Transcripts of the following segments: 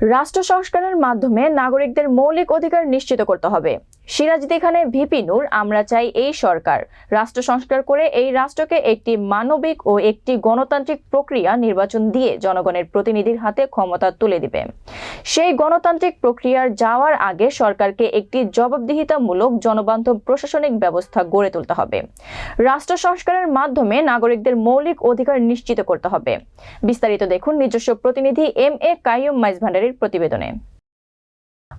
রাষ্ট্র সংস্কারের মাধ্যমে নাগরিকদের মৌলিক অধিকার নিশ্চিত করতে হবে। সিরাজদি খানে ভিপি নূর, আমরা চাই এই সরকার। রাষ্ট্র সংস্কার করে এই রাষ্ট্রকে একটি মানবিক ও একটি গণতান্ত্রিক প্রক্রিয়া নির্বাচন দিয়ে জনগণের প্রতিনিধির হাতে ক্ষমতা তুলে দিবে। সেই গণতান্ত্রিক প্রক্রিয়ার যাওয়ার আগে সরকারকে একটি জবাবদিহিতামূলক জনবান্ধব প্রশাসনিক ব্যবস্থা গড়ে তুলতে হবে। রাষ্ট্র সংস্কারের মাধ্যমে নাগরিকদের মৌলিক অধিকার নিশ্চিত করতে হবে। বিস্তারিত দেখুন নিজস্ব প্রতিনিধি এম এ কাইয়ুম মাইজ প্রতিবেদনে।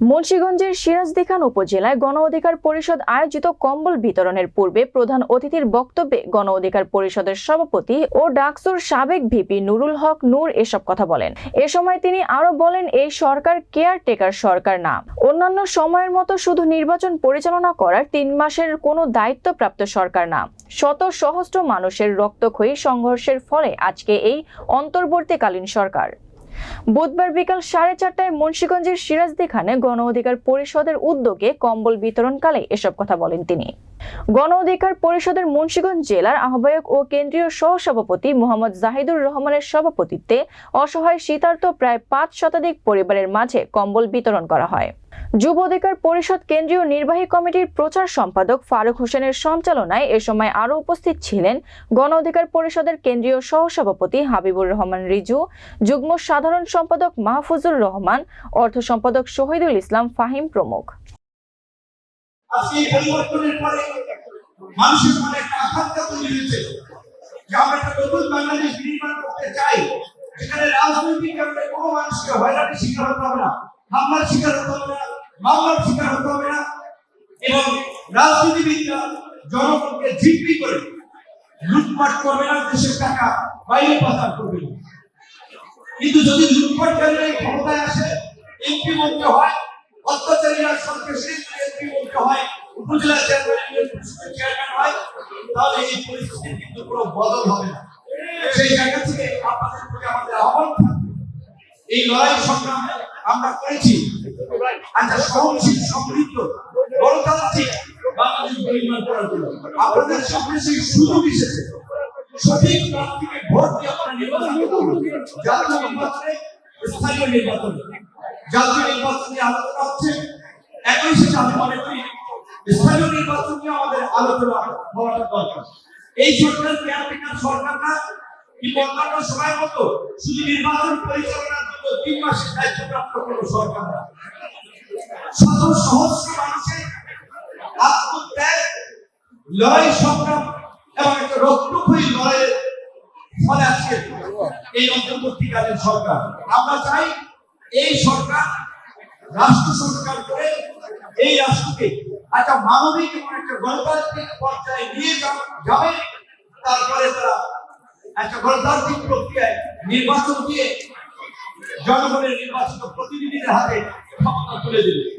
মুন্সিগঞ্জের সিরাজদি খান উপজেলায় গণ অধিকার পরিষদ আয়োজিত কম্বল বিতরণের পূর্বে প্রধান অতিথির বক্তব্যে গণ অধিকার পরিষদের সভাপতি ও ডাকসুর সাবেক ভিপি নুরুল হক নূর এসব কথা বলেন। এ সময় তিনি আরও বলেন, এই সরকার কেয়ার টেকার সরকার না। অন্যান্য সময়ের মতো শুধু নির্বাচন পরিচালনা করার তিন মাসের কোনো দায়িত্বপ্রাপ্ত সরকার না। শত সহস্র মানুষের রক্তক্ষয়ী সংঘর্ষের ফলে আজকে এই অন্তর্বর্তীকালীন সরকার। বুধবার বিকাল সাড়ে চারটায় মুন্সীগঞ্জের সিরাজদিখানে গণ অধিকার পরিষদের উদ্যোগে কম্বল বিতরণকালে এসব কথা বলেন তিনি। গণ অধিকার পরিষদের মুন্সীগঞ্জ জেলার আহ্বায়ক ও কেন্দ্রীয় সহসভাপতি মোহাম্মদ জাহিদুর রহমানের সভাপতিত্বে অসহায় শীতার্থ প্রায় পাঁচ শতাধিক পরিবারের মাঝে কম্বল বিতরণ করা হয়। যুব অধিকার পরিষদ কেন্দ্রীয় নির্বাহী কমিটির প্রচার সম্পাদক ফারুক হোসেনের সঞ্চালনায় এ সময় আরও উপস্থিত ছিলেন গণ অধিকার পরিষদের কেন্দ্রীয় সহসভাপতি হাবিবুর রহমান রিজু, যুগ্ম সাধারণ সম্পাদক মাহফুজুর রহমান, অর্থ সম্পাদক শহীদুল ইসলাম ফাহিম প্রমুখ। আমরা শিকার শিকার হতে হবে না। মামলার শিকার হতে হবে না। এবং রাজনীতিবিদরা জনগণকে জিম্মি করে লুটপাট করবে না, দেশের টাকা বাইরে পাচার করবে না। কিন্তু যদি লুটপাটকারীরা এই ক্ষমতায় আসে এমপি মন্ত্রী হয় অত্যাচারীরা সন্ত্রাসী এমপি মন্ত্রী হয়, উপজেলা চেয়ারম্যান চেয়ারম্যান হয়, তাহলে এই পরিস্থিতির কিন্তু কোনো বদল হবে না। সেই জায়গা থেকে আপনাদের প্রতি আমাদের আহ্বান থাকবে। এই লড়াই সংগ্রাম আমরা করেছি। একটা সহনশীল, সমৃদ্ধ, গণতান্ত্রিক। আপনাদের সামনে সেই সুযোগ এসেছে। সঠিক প্রার্থীকে ভোট দিয়ে আপনারা নির্বাচন করুন। জাতীয় নির্বাচনে স্থানীয় নির্বাচনে, জাতীয় নির্বাচন নিয়ে আলোচনা হচ্ছে। একই সাথে মনে করি, স্থানীয় নির্বাচন নিয়ে আমাদের আলোচনা হওয়াটা দরকার। এই সরকার কেয়ারটেকার সরকার না? অন্যান্য সময় মতো শুধু নির্বাচন পরিচালনার জন্য তিন মাসের দায়িত্বপ্রাপ্ত কোনো সরকার না। শত সহস্র মানুষের আত্মত্যাগ, লড়াই সংগ্রাম এবং একটা রক্তক্ষয়ী লড়াইয়ের ফলে আজকে এই অন্তর্বর্তীকালীন সরকার। আমরা চাই এই সরকার, রাষ্ট্র সংস্কার করে এই রাষ্ট্রকে একটা মানবিক এবং একটা গণতান্ত্রিক পর্যায়ে নিয়ে যাবে। তারপরে তারা একটা গণতান্ত্রিক প্রক্রিয়ায় নির্বাচন দিয়ে জনগণের নির্বাচিত প্রতিনিধিদের হাতে ক্ষমতা তুলে দেবে।